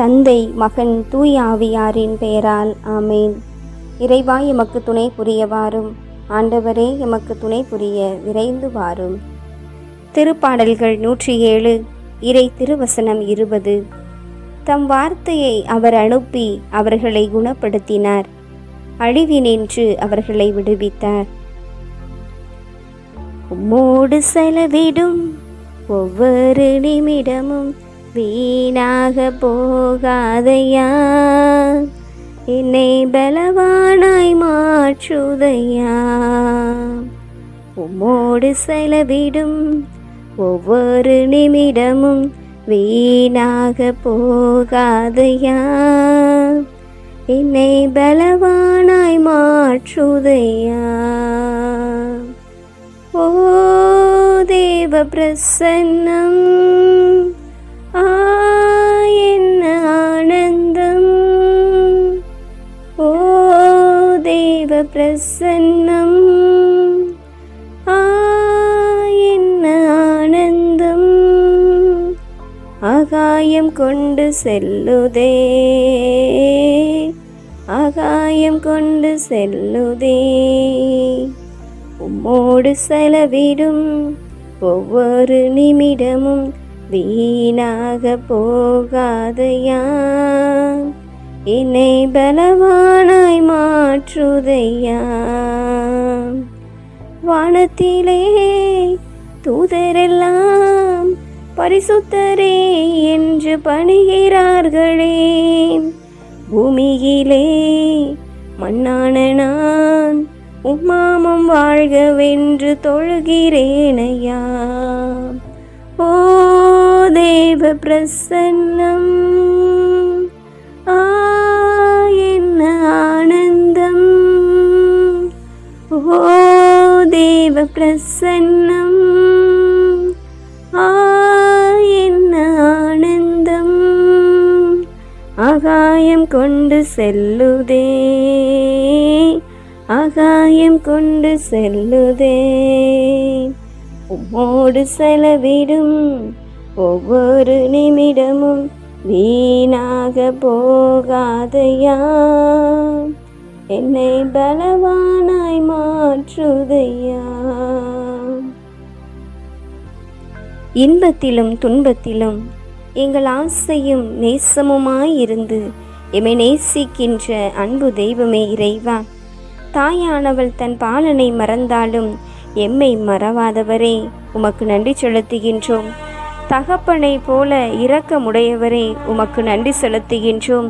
தந்தை மகன் தூய் ஆவியாரின் பெயரால் ஆமேன். இறைவா எமக்கு துணை புரிய வாரும் ஆண்டவரே எமக்கு துணை புரிய விரைந்து வாரும். திருப்பாடல்கள் நூற்றி ஏழு இறை திருவசனம் இருபது. தம் வார்த்தையை அவர் அனுப்பி அவர்களை குணப்படுத்தினார். அழிவினின்று அவர்களை விடுவித்தார். உம்மோடு செலவிடும் ஒவ்வொரு நிமிடமும் வீணாக போகாதையா? என்னை பலவானாய் மாற்றுதையா? உம்மோடு செலவிடும் ஒவ்வொரு நிமிடமும் வீணாக போகாதையா? என்னை பலவானாய் மாற்றுதையா? ஓ தேவ பிரசன்னம். தேவ பிரசன்னம். ஆ என்ன ஆனந்தம். ஆகாயம் கொண்டு செல்லுதே. ஆகாயம் கொண்டு செல்லுதே. உம்மோடு செலவிடும் ஒவ்வொரு நிமிடமும் வீணாக போகாதையா? என்னை பலவானாய் மாற்றுதையா? வானத்திலே தூதரெல்லாம் பரிசுத்தரே என்று பணிகிறார்களே. பூமியிலே மண்ணான நான் உம்மாமம் வாழ்கவென்று தொழுகிறேனையா? ஓ தேவ பிரசன்னம். ஆனந்தம். ஓ தேவ பிரசன்னம். ஆ என்ன ஆனந்தம். ஆகாயம் கொண்டு செல்லுதே. ஆகாயம் கொண்டு செல்லுதே. உம்மோடு செலவிடும் ஒவ்வொரு நிமிடமும் வீணாக போகாதையா? என்னை பலவானாய் மாற்றுதையா? இன்பத்திலும் துன்பத்திலும் எங்கள் ஆசையும் நேசமுமாயிருந்து எமை நேசிக்கின்ற அன்பு தெய்வமே இறைவா. தாயானவள் தன் பாலனை மறந்தாலும் எம்மை மறவாதவரே. உமக்கு நன்றி செலுத்துகின்றோம். தகப்பனை போல இரக்கமுடையவரே உமக்கு நன்றி செலுத்துகின்றோம்.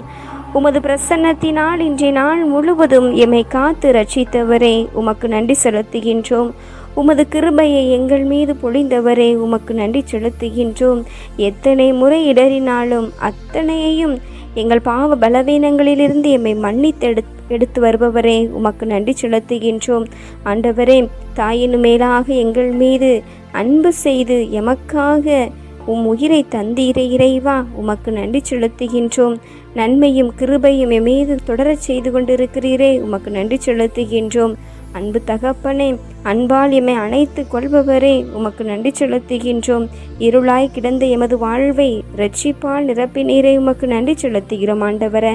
உமது பிரசன்னத்தினால் இன்றைய நாள் முழுவதும் எம்மை காத்து ரட்சித்தவரே உமக்கு நன்றி செலுத்துகின்றோம். உமது கிருபையை எங்கள் மீது பொழிந்தவரே உமக்கு நன்றி செலுத்துகின்றோம். எத்தனை முறை இடறினாலும் அத்தனையையும் எங்கள் பாவ பலவீனங்களிலிருந்து எம்மை மன்னித்தெடு எடுத்து வருபவரே உமக்கு நன்றி செலுத்துகின்றோம். ஆண்டவரே தாயினு மேலாக எங்கள் மீது அன்பு செய்து எமக்காக உம் உயிரை தந்தீரை இறைவா உமக்கு நன்றி செலுத்துகின்றோம். நன்மையும் கிருபையும் என் மீது தொடரச் செய்து கொண்டிருக்கிறீரே உமக்கு நன்றி செலுத்துகின்றோம். அன்பு தகப்பனே அன்பால் எம்மை அணைத்து கொள்பவரே உமக்கு நன்றி செலுத்துகின்றோம். இருளாய் கிடந்த எமது வாழ்வை இரட்சிப்பால் நிரப்பினீரை உமக்கு நன்றி செலுத்துகிறோம் ஆண்டவர.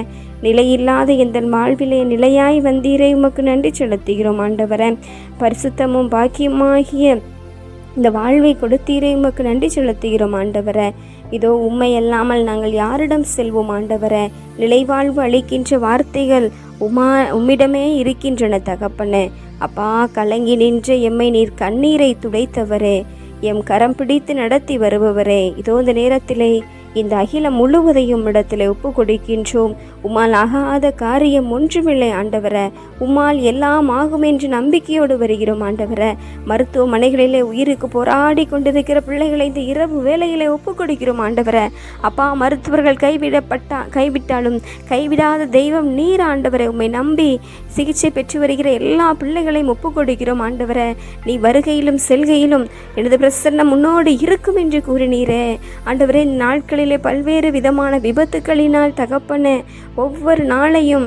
நிலையில்லாத எந்த வாழ்விலே நிலையாய் வந்தீரை உமக்கு நன்றி செலுத்துகிறோம் ஆண்டவர. பரிசுத்தமும் பாக்கியமாகிய இந்த வாழ்வை கொடுத்தீரே உமக்கு நன்றி செலுத்துகிறோம் ஆண்டவரே. இதோ உண்மை அல்லாமல் நாங்கள் யாரிடம் செல்வோம் ஆண்டவரே. நிலைவாழ்வு அளிக்கின்ற வார்த்தைகள் உமா உம்மிடமே இருக்கின்றன தகப்பனே. அப்பா கலங்கி நின்ற எம்மை நீர் கண்ணீரை துடைத்தவரே. எம் கரம் பிடித்து நடத்தி வருபவரே. இதோ இந்த நேரத்திலே இந்த அகிலம் முழுவதையும் இடத்தில் ஒப்பு கொடுக்கின்றோம் உமால் ஆகாத காரியம் ஒன்றுமில்லை ஆண்டவர. உம்மால் எல்லாம் ஆகும் என்று நம்பிக்கையோடு வருகிறோம் ஆண்டவர. மருத்துவமனைகளிலே உயிருக்கு போராடி கொண்டிருக்கிற பிள்ளைகளை இந்த இரவு வேலையிலே ஒப்பு கொடுக்கிறோம் ஆண்டவர. அப்பா மருத்துவர்கள் கைவிடப்பட்டா கைவிட்டாலும் கைவிடாத தெய்வம் நீர் ஆண்டவரை. உம்மை நம்பி சிகிச்சை பெற்று வருகிற எல்லா பிள்ளைகளையும் ஒப்பு கொடுக்கிறோம் ஆண்டவர. நீ வருகையிலும் செல்கையிலும் எனது பிரசன்னம் முன்னோடு இருக்கும் என்று கூறினீரே. ஆண்டவரே நாட்களில் வாழ்க்கையில் பல்வேறு விதமான விபத்துக்களினால் தகப்பன ஒவ்வொரு நாளையும்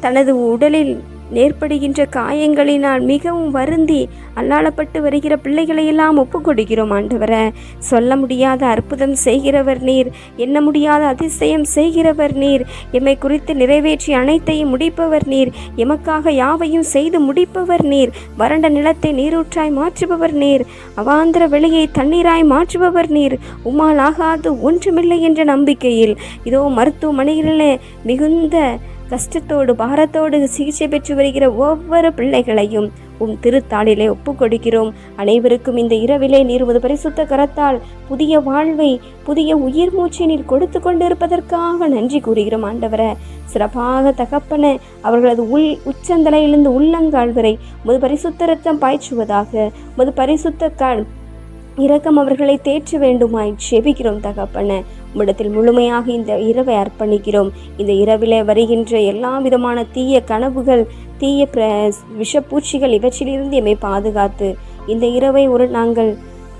தனது உடலில் ஏற்படுகின்ற காயங்களினால் மிகவும் வருந்தி அல்லாளப்பட்டு வருகிற பிள்ளைகளையெல்லாம் ஒப்புக்கொடுக்கிறோம் ஆண்டவர ஆண்டவரை. சொல்ல முடியாத அற்புதம் செய்கிறவர் நீர். எண்ண முடியாத அதிசயம் செய்கிறவர் நீர். எம்மை குறித்து நிறைவேற்றி அனைத்தையும் முடிப்பவர் நீர். எமக்காக யாவையும் செய்து முடிப்பவர் நீர். வறண்ட நிலத்தை நீரூற்றாய் மாற்றுபவர் நீர். அவாந்திர வெளியை தண்ணீராய் மாற்றுபவர் நீர். உம்மால் ஆகாது ஒன்றுமில்லை என்ற நம்பிக்கையில். இதோ மருத்துவமனைகளிலே மிகுந்த கஷ்டத்தோடு பாரத்தோடு சிகிச்சை பெற்று வருகிற ஒவ்வொரு பிள்ளைகளையும் உம் திருத்தாளிலே ஒப்புக்கொடுக்கிறோம். அனைவருக்கும் இந்த இரவிலே நீர் உமது பரிசுத்த கரத்தால் புதிய வாழ்வை புதிய உயிர் மூச்சை நீர் கொடுத்து கொண்டிருப்பதற்காக நன்றி கூறுகிறோம் ஆண்டவரை. சிறப்பாக தகப்பன அவர்களது உள் உச்சந்தலையிலிருந்து உள்ளங்கால் வரை முது பரிசுத்த ரத்தம் பாய்ச்சுவதாக முது பரிசுத்த கால் இரக்கம் அவர்களை தேற்ற வேண்டுமாய் செபிக்கிறோம் தகப்பன. உம்மிடத்தில் முழுமையாக இந்த இரவை அர்ப்பணிக்கிறோம். இந்த இரவிலே வருகின்ற எல்லா விதமான தீய கனவுகள் தீய பிர விஷப்பூச்சிகள் இவற்றிலிருந்து எம்மை பாதுகாத்து இந்த இரவை ஒரு நாங்கள்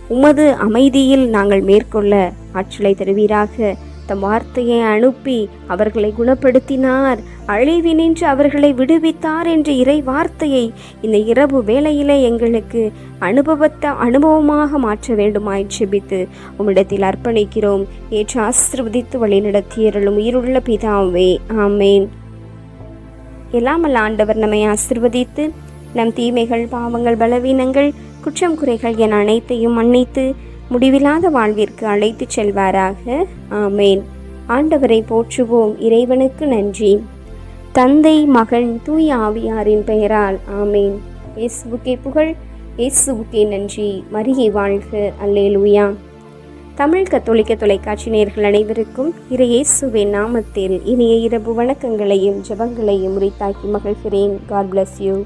உமது அமைதியில் நாங்கள் மேற்கொள்ள ஆற்றலை தருவீராக. தம் வார்த்தையை அனுப்பி அவர்களை குணப்படுத்தினார். அழிவினின்று அவர்களை விடுவித்தார் என்ற இறை வார்த்தையை இந்த இரவு வேளையிலே எங்களுக்கு அனுபவத்தை அனுபவமாக மாற்ற வேண்டுமாய் செபித்து உம்மிடத்தில் அர்ப்பணிக்கிறோம். ஏற்று ஆசிர்வதித்து வழிநடத்தியருளும் உயிருள்ள பிதாவே ஆமேன். எல்லாமல் ஆண்டவர் நம்மை ஆசிர்வதித்து நம் தீமைகள் பாவங்கள் பலவீனங்கள் குற்றம் குறைகள் என அனைத்தையும் மன்னித்து முடிவில்லாத வாழ்விற்கு அழைத்துச் செல்வாராக. ஆமேன். ஆண்டவரை போற்றுவோம். இறைவனுக்கு நன்றி. தந்தை மகன் தூய் ஆவியாரின் பெயரால் ஆமேன். இயேசுவுக்கே புகழ் இயேசுவுக்கே நன்றி. மரியை வாழ்க. அல்லேலூயா. தமிழ் கத்தோலிக்க தொலைக்காட்சி நேர்கள் அனைவருக்கும் இறை இயேசுவின் நாமத்தில் இனிய இரவு வணக்கங்களையும் ஜெபங்களையும் உரித்தாக்கி மகிழ்கிறேன். God bless you